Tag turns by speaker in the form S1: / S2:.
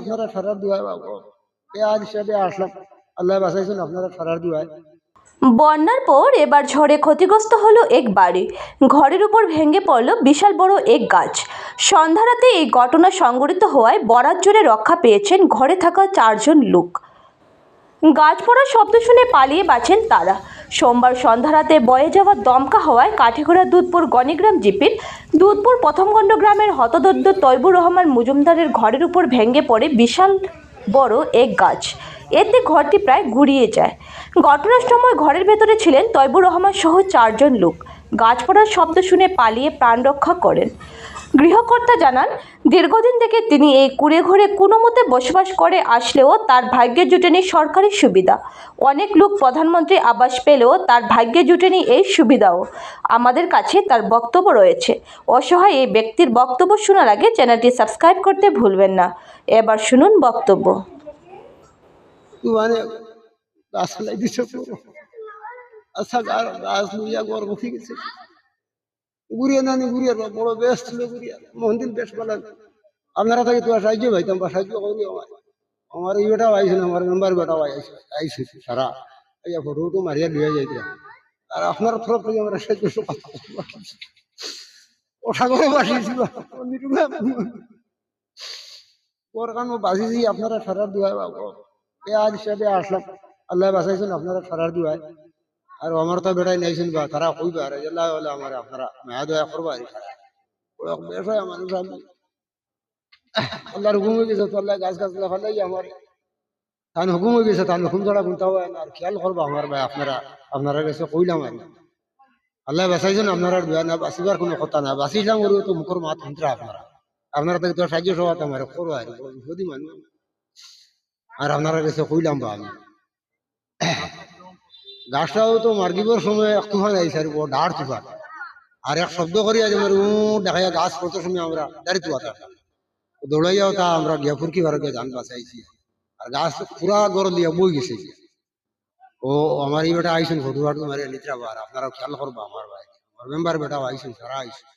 S1: আপনারা ফেরার হিসাবে আসলাম। আল্লাহ আপনারা ফেরার
S2: বন্যার পর এবার ঝড়ে ক্ষতিগ্রস্ত হলো এক বাড়ি। ঘরের উপর ভেঙে পড়ল বিশাল বড় এক গাছ। সন্ধ্যারাতে এই ঘটনা সংঘটিত হওয়ায় বরাত জোরে রক্ষা পেয়েছেন ঘরে থাকা চারজন লোক। গাছ পড়ার শব্দ শুনে পালিয়ে বাঁচেন তারা। সোমবার সন্ধ্যারাতে বয়ে যাওয়া দমকা হওয়ায় কাঠিগড়া দুধপুর গণিগ্রাম জিপির দুধপুর প্রথমগণ্ড গ্রামের হতদদ্য তৈবুর রহমান মজুমদারের ঘরের উপর ভেঙে পড়ে বিশাল বড় এক গাছ। এতে ঘরটি প্রায় গুড়িয়ে যায়। ঘটনার সময় ঘরের ভেতরে ছিলেন তৈবুর রহমান সহ চারজন লোক। গাছ পড়ার শব্দ শুনে পালিয়ে প্রাণ রক্ষা করেন। গৃহকর্তা জানান, দীর্ঘদিন থেকে তিনি এই কুড়ে ঘরে কোনো মতে বসবাস করে আসলেও তার ভাগ্যে জুটেনি সরকারি সুবিধা। অনেক লোক প্রধানমন্ত্রী আবাস পেলেও তার ভাগ্যে জুটেনি এই সুবিধাও। আমাদের কাছে তার বক্তব্য রয়েছে। অসহায় এই ব্যক্তির বক্তব্য শোনার আগে চ্যানেলটি সাবস্ক্রাইব করতে ভুলবেন না। এবার শুনুন বক্তব্য।
S1: মানে আচ্ছা গা- গাছ। ঘুরিয়ে নানি ঘুরিয়ে বড় বেশ ছিল ঘুরিয়ে। মন্দির বেশ আপনারা থেকে তোমার সাহায্য পাইতাম, বা সাহায্য করি আমার আমার এই বেটাও আইসে না আমার মেম্বার বেটাও আইসে আইসে সারা। মারিয়া আর আমরা সাহায্য। ওঠা করে বাসিয়েছিল ওর কারণ বাসিয়েছি আপনারা ফেরার দুয়ায় বাবু। পেঁয়াজ হিসাবে আসলাম আল্লাহ বাসাইছেন আপনারা ফেরার দুয়ায় আর আমার তো বেটাই নাইছেন বা তারা কইবা, আর আল্লাহ বলে আমার, আপনারা মায়া দয়া করবা আর হয় মানুষ আমি আল্লাহর হুকুম হয়ে গেছে, তো আল্লাহ গাছ গাছ ফেলাই আমার। তান হুকুম হয়ে গেছে তান হুকুম ছাড়া গুনতে হয় না, আর খেয়াল করবা আমার ভাই, আপনারা আপনারা কাছে কইলাম আর আল্লাহ বাসাইছেন আপনারা দুয়া না, বাঁচিবার কোনো কথা না, বাঁচিলাম ওর, তো মুখর মাত শুনতে আপনারা। আপনারা তো সাহায্য সবাই আমার করো, আর যদি মানুষ আর আপনারা কাছে কইলাম বা আমি। গাছটাও তো মার দিবর সময় এক তুফান আইসে আর ডাড় তুফান আর এক শব্দ করি আজ আমার উ দেখা গাছ পড়তে সময় আমরা দাঁড়িয়ে তুয়াতা দৌড়াইয়াও তা, আমরা গিয়া ফুরকি ভারকে যান বাঁচাইছি। আর গাছ পুরা গরম দিয়ে বই গেছে। ও আমার এই বেটা আইসেন ফাটু মারিয়া নিত্রা বার আপনারা খেয়াল করবা আমার ভাই। আমার মেম্বার বেটাও আইসেন সারা আইসেন